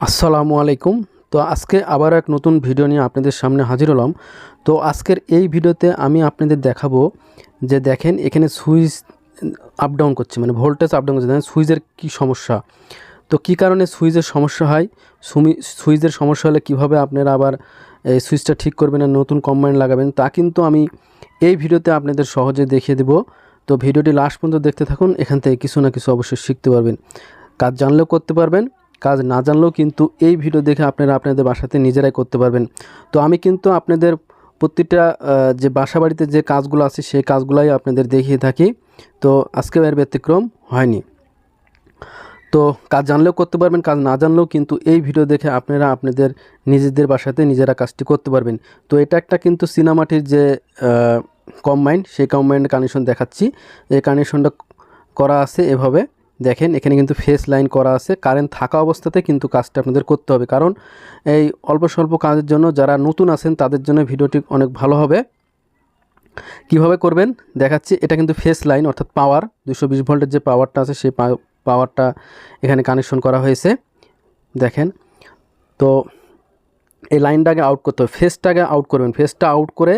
আসসালামু আলাইকুম। তো আজকে আবার এক নতুন ভিডিও নিয়ে আপনাদের সামনে হাজির হলাম। তো আজকের এই ভিডিওতে আমি আপনাদের দেখাবো যে দেখেন এখানে সুইচ আপ ডাউন করছে মানে ভোল্টেজ আপ ডাউন করছে। দেখেন সুইচের কী সমস্যা। তো কী কারণে সুইচের সমস্যা হয়? সুমি সুইচের সমস্যা হলে কীভাবে আপনারা আবার এই সুইচটা ঠিক করবেন আর নতুন কম্বাইন লাগাবেন, তা কিন্তু আমি এই ভিডিওতে আপনাদের সহজে দেখিয়ে দেব। তো ভিডিওটি লাস্ট পর্যন্ত দেখতে থাকুন, এখান থেকে কিছু না কিছু অবশ্যই শিখতে পারবেন। কাজ জানলেও করতে পারবেন কাজ না জানলেও কিন্তু এই ভিডিও দেখে আপনারা আপনাদের বাসাতে নিজেরাই করতে পারবেন। তো আমি কিন্তু আপনাদের প্রতিটা যে বাসা বাড়িতে যে কাজগুলো আছে সেই কাজগুলাই আপনাদের দেখিয়ে থাকি। তো আজকে এর ব্যতিক্রম হয়নি। তো কাজ জানলেও করতে পারবেন, কাজ না জানলেও কিন্তু এই ভিডিও দেখে আপনারা আপনাদের নিজেদের বাসাতে নিজেরা কাজটি করতে পারবেন। তো এটা একটা কিন্তু সিনেমাটির যে কম্বাইন্ড সেই কম্বাইন্ড কানেকশন দেখাচ্ছি। এই কানেকশনটা করা আছে এভাবে। দেখেন, এখানে কিন্তু ফেস লাইন করা আছে। কারেন্ট থাকা অবস্থাতে কিন্তু কাজটা আপনাদের করতে হবে। কারণ এই অল্প স্বল্প কাজের জন্য যারা নতুন আছেন, তাদের জন্য ভিডিওটি অনেক ভালো হবে। কীভাবে করবেন? দেখাচ্ছি, এটা কিন্তু ফেস লাইন অর্থাৎ পাওয়ার দুশো বিশ ভোল্টের যে পাওয়ারটা আছে, সেই পাওয়ারটা এখানে কানেকশন করা হয়েছে। দেখেন, তো এই লাইনটাকে আউট করতে হবে। ফেসটাকে আউট করবেন। ফেসটা আউট করে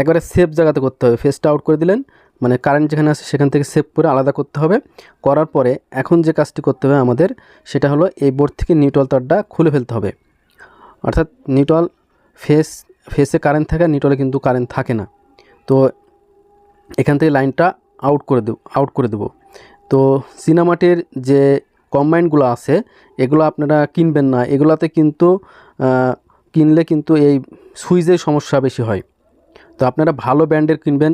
একবারে সেফ জায়গাতে করতে হবে। ফেসটা আউট করে দিলেন মানে কারেন্ট যেখানে আছে সেখান থেকে সেভ করে আলাদা করতে হবে। করার পরে এখন যে কাজটি করতে হবে আমাদের, সেটা হলো এই বোর্ড থেকে নিউট্রাল তারটা খুলে ফেলতে হবে। অর্থাৎ নিউট্রাল ফেস ফেসে কারেন্ট থাকে নিউট্রালে কিন্তু কারেন্ট থাকে না। তো এখান থেকে লাইনটা আউট করে দেব আউট করে দেবো। তো সিনেমাটির যে কম্বাইনগুলো আছে, এগুলো আপনারা কিনবেন না। এগুলাতে কিন্তু কিনলে কিন্তু এই সুইচের সমস্যা বেশি হয়। তো আপনারা ভালো ব্র্যান্ডের কিনবেন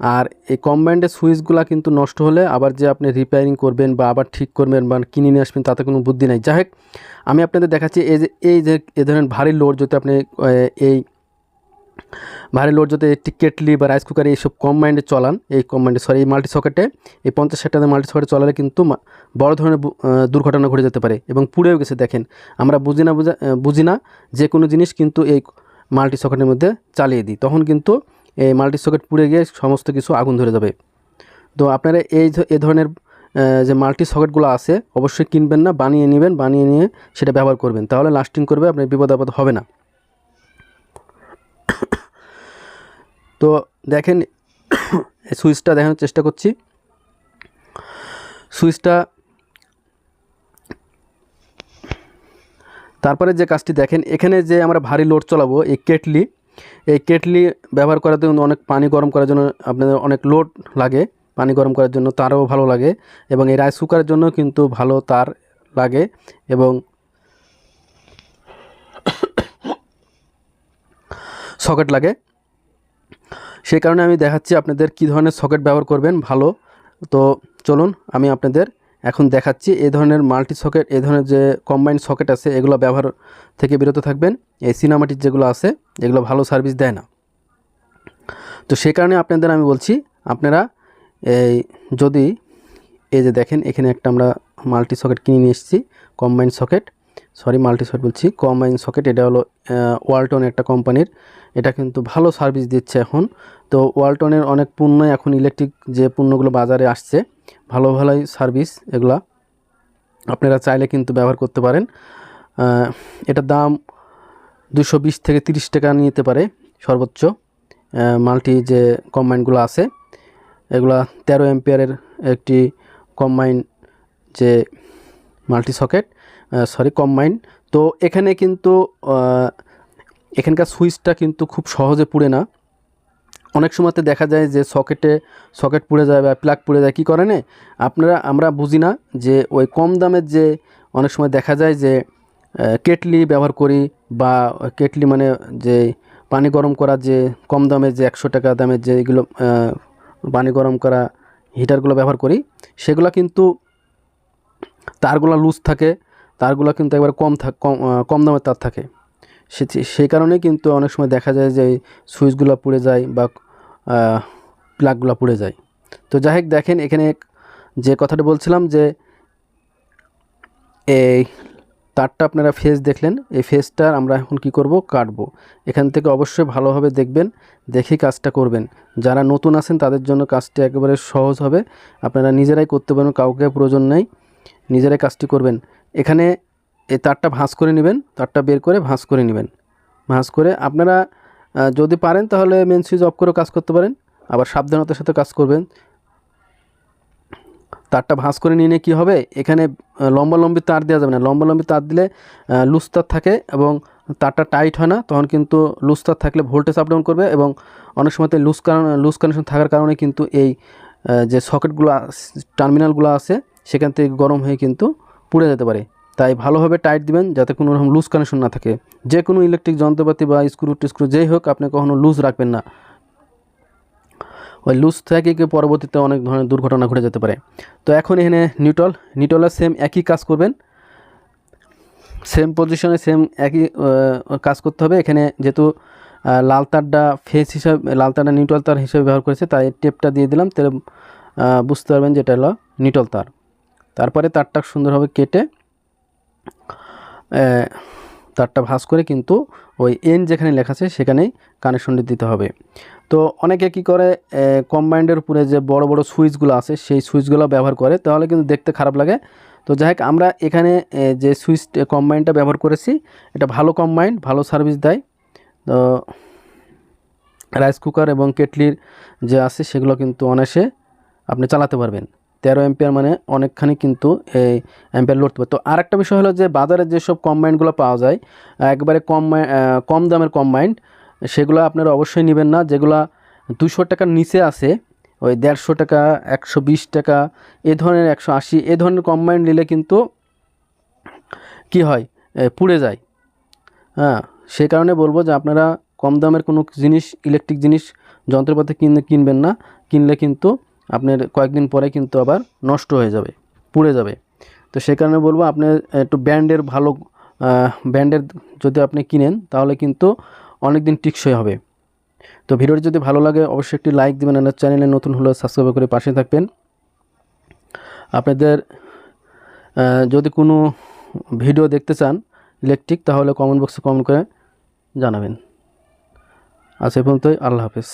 আর এই কম ব্র্যান্ডের সুইচগুলো কিন্তু নষ্ট হলে আবার যে আপনি রিপেয়ারিং করবেন বা আবার ঠিক করবেন বা কিনে নিয়ে আসবেন, তাতে কোনো বুদ্ধি নাই। যাই আমি আপনাদের দেখাচ্ছি এই যে এই যে, এ ধরনের ভারী লোড যদি আপনি এই ভারী লোড যদি একটি কেটলি বা রাইস কুকার এইসব কম মাইন্ডে চলান, এই কম মাইন্ডে সরি এই মাল্টি সকেটে এই পঞ্চাশ ষাট টাকা মাল্টি সকেটে চলালে কিন্তু বড় ধরনের দুর্ঘটনা ঘটে যেতে পারে এবং পুড়েও গেছে। দেখেন, আমরা বুঝি না বুঝি না যে কোনো জিনিস কিন্তু এই মাল্টি সকেটের মধ্যে চালিয়ে দিই। তখন কিন্তু এই মাল্টি সকেট পুড়ে গিয়ে সমস্ত কিছু আগুন ধরে যাবে। তো আপনারা এই এ ধরনের যে মাল্টি সকেটগুলো আছে, অবশ্যই কিনবেন না, বানিয়ে নেবেন, বানিয়ে নিয়ে সেটা ব্যবহার করবেন। তাহলে লাস্টিং করবে, আপনার বিপদ আপদ হবে না। তো দেখেন সুইচটা দেখানোর চেষ্টা করছি। সুইচটা তারপরে যে কাজটি দেখেন, এখানে যে আমরা ভারী লোড চলাবো, এই কেটলি এই কেটলি ব্যবহার করাতে কিন্তু অনেক পানি গরম করার জন্য আপনাদের অনেক লোড লাগে, পানি গরম করার জন্য তারও ভালো লাগে এবং এই রাইস কুকারের জন্য কিন্তু ভালো তার লাগে এবং সকেট লাগে। সেই কারণে আমি দেখাচ্ছি আপনাদের কী ধরনের সকেট ব্যবহার করবেন ভালো। তো চলুন আমি আপনাদের এখন দেখাচ্ছি এ ধরনের মাল্টি সকেট এ ধরনের যে কম্বাইন সকেট আছে, এগুলো ব্যবহার থেকে বিরত থাকবেন। এই সিনেমাটির যেগুলো আছে, এগুলো ভালো সার্ভিস দেয় না। তো সেই কারণে আপনাদের আমি বলছি, আপনারা এই যদি এই যে দেখেন, এখানে একটা আমরা মাল্টি সকেট কিনে নিয়ে এসেছি combine socket sorry multi socket বলছি কম্বাইন সকেট এটা হলো ওয়ালটন একটা কোম্পানির। এটা কিন্তু ভালো সার্ভিস দিচ্ছে এখন। তো ওয়ালটনের অনেক পণ্যই এখন ইলেকট্রিক যে পণ্যগুলো বাজারে আসছে ভালো ভালোই সার্ভিস এগুলা আপনারা চাইলে কিন্তু ব্যবহার করতে পারেন। এটার দাম দুশো বিশ থেকে তিরিশ টাকা নিতে পারে সর্বোচ্চ। মাল্টি যে কম্বাইনগুলো আছে, এগুলা তেরো এম্পিয়ারের একটি কম্বাইন যে মাল্টি সকেট সরি কম্বাইন তো এখানে কিন্তু এখানকার সুইচটা কিন্তু খুব সহজে পুড়ে না। অনেক সময়তে দেখা যায় যে সকেটে সকেট পুড়ে যায় বা প্লাগ পুড়ে যায়, কী না? আপনারা, আমরা বুঝি না যে ওই কম দামের যে অনেক সময় দেখা যায় যে কেটলি ব্যবহার করি বা কেটলি মানে যে পানি গরম করা যে কম দামের যে একশো টাকা দামের যে এগুলো পানি গরম করা হিটারগুলো ব্যবহার করি, সেগুলো কিন্তু তারগুলো লুজ থাকে, তারগুলো কিন্তু একবারে কম থাক কম কম দামের তার থাকে। সেই কারণেই কিন্তু অনেক সময় দেখা যায় যে সুইচগুলো পুড়ে যায় বা প্লাগগুলো পুড়ে যায়। তো যাই হোক, দেখেন এখানে যে কথাটা বলছিলাম যে এই তারটা আপনারা ফেস দেখলেন, এই ফেসটার আমরা এখন কি করব? কাটব। এখান থেকে অবশ্যই ভালোভাবে দেখবেন দেখেই কাজটা করবেন। যারা নতুন আছেন, তাদের জন্য কাজটি একেবারে সহজ হবে। আপনারা নিজেরাই করতে পারবেন কাউকে প্রয়োজন নেই। নিজেরাই কাজটি করবেন। এখানে এই তারটা ভাঁজ করে নেবেন, তারটা বের করে ভাঁজ করে নেবেন। ভাঁজ করে আপনারা যদি পারেন তাহলে মেন সুইচ অফ করেও কাজ করতে পারেন, আবার সাবধানতার সাথে কাজ করবেন। তারটা ভাঁজ করে নিয়ে কী হবে? এখানে লম্বা লম্বি তার দেওয়া যাবে না। লম্বা লম্বি তার দিলে লুজ তার থাকে এবং তারটা টাইট হয় না, তখন কিন্তু লুজ তার থাকলে ভোল্টেজ আপ ডাউন করবে এবং অনেক সময় লুজ কারণ লুজ কানেকশন থাকার কারণে কিন্তু এই যে সকেটগুলো টার্মিনালগুলো আছে, সেখান থেকে গরম হয়ে কিন্তু পুড়ে যেতে পারে। তাই ভালোভাবে টাইট দিবেন যাতে কোনো রকম লুজ কানেকশন না থাকে। যে কোনো ইলেকট্রিক যন্ত্রপাতি বা স্ক্রু টিস্ক্রু যেই হোক, আপনি কখনো লুজ রাখবেন না। ওই লুজ থেকে পরবর্তীতে অনেক ধরনের দুর্ঘটনা ঘটে যেতে পারে। তো এখন এখানে নিউটল নিউটলের সেম একই কাজ করবেন। সেম পজিশনে সেম একই কাজ করতে হবে। এখানে যেহেতু লাল তারটা ফেস হিসাবে লাল তারটা নিউটল তার হিসেবে ব্যবহার করেছে, তাই টেপটা দিয়ে দিলাম। তাহলে বুঝতে পারবেন যে এটা হলো নিউট্রাল তার। তারপরে তারটা সুন্দরভাবে কেটে তারটা ভাঁজ করে কিন্তু ওই এন যেখানে লেখা আছে সেখানেই কানেকশনটি দিতে হবে। তো অনেকে কি করে কম্বাইন্ডের উপরে যে বড় বড় সুইচগুলো আছে সেই সুইচগুলো ব্যবহার করে, তাহলে কিন্তু দেখতে খারাপ লাগে। তো যাই হোক, আমরা এখানে যে সুইচ কম্বাইনটা ব্যবহার করেছি, এটা ভালো কম্বাইন্ড ভালো সার্ভিস দেয়। তো রাইস কুকার এবং কেটলির যে আছে সেগুলো কিন্তু অনায়াসে আপনি চালাতে পারবেন। তেরো এম্পিয়ার মানে অনেকখানি কিন্তু এই অ্যাম্পিয়ার লোড পাবে তো আরেকটা বিষয় হলো যে, বাজারে যেসব কম্বাইন্ডগুলো পাওয়া যায়, একবারে কম কম দামের কম্বাইন্ড সেগুলো আপনারা অবশ্যই নেবেন না। যেগুলো দুশো টাকার নিচে আছে, ওই দেড়শো টাকা, একশো বিশ টাকা, এ ধরনের একশো আশি, এ ধরনের কম্বাইন্ড নিলে কিন্তু কি হয়? পুড়ে যায়। হ্যাঁ সেই কারণে বলব যে, আপনারা কম দামের কোনো জিনিস ইলেকট্রিক জিনিস, যন্ত্রপাতি কিনে, কিনবেন না। কিনলে কিন্তু আপনার কয়েকদিন পরে কিন্তু আবার নষ্ট হয়ে যাবে, পুড়ে যাবে। তো সে কারণে বলব আপনি একটু ব্র্যান্ডের ভালো ব্র্যান্ডের যদি আপনি কিনেন, তাহলে কিন্তু অনেক দিন টিকসই হবে। তো ভিডিওটি যদি ভালো লাগে, অবশ্যই একটি লাইক দেবেন আর চ্যানেলে নতুন হলে সাবস্ক্রাইব করে পাশে থাকবেন। আপনাদের যদি কোনো ভিডিও দেখতে চান, ইলেকট্রিক, তাহলে কমেন্ট বক্সে কমেন্ট করে জানাবেন। আজ এ পর্যন্তই, আল্লাহ হাফেজ।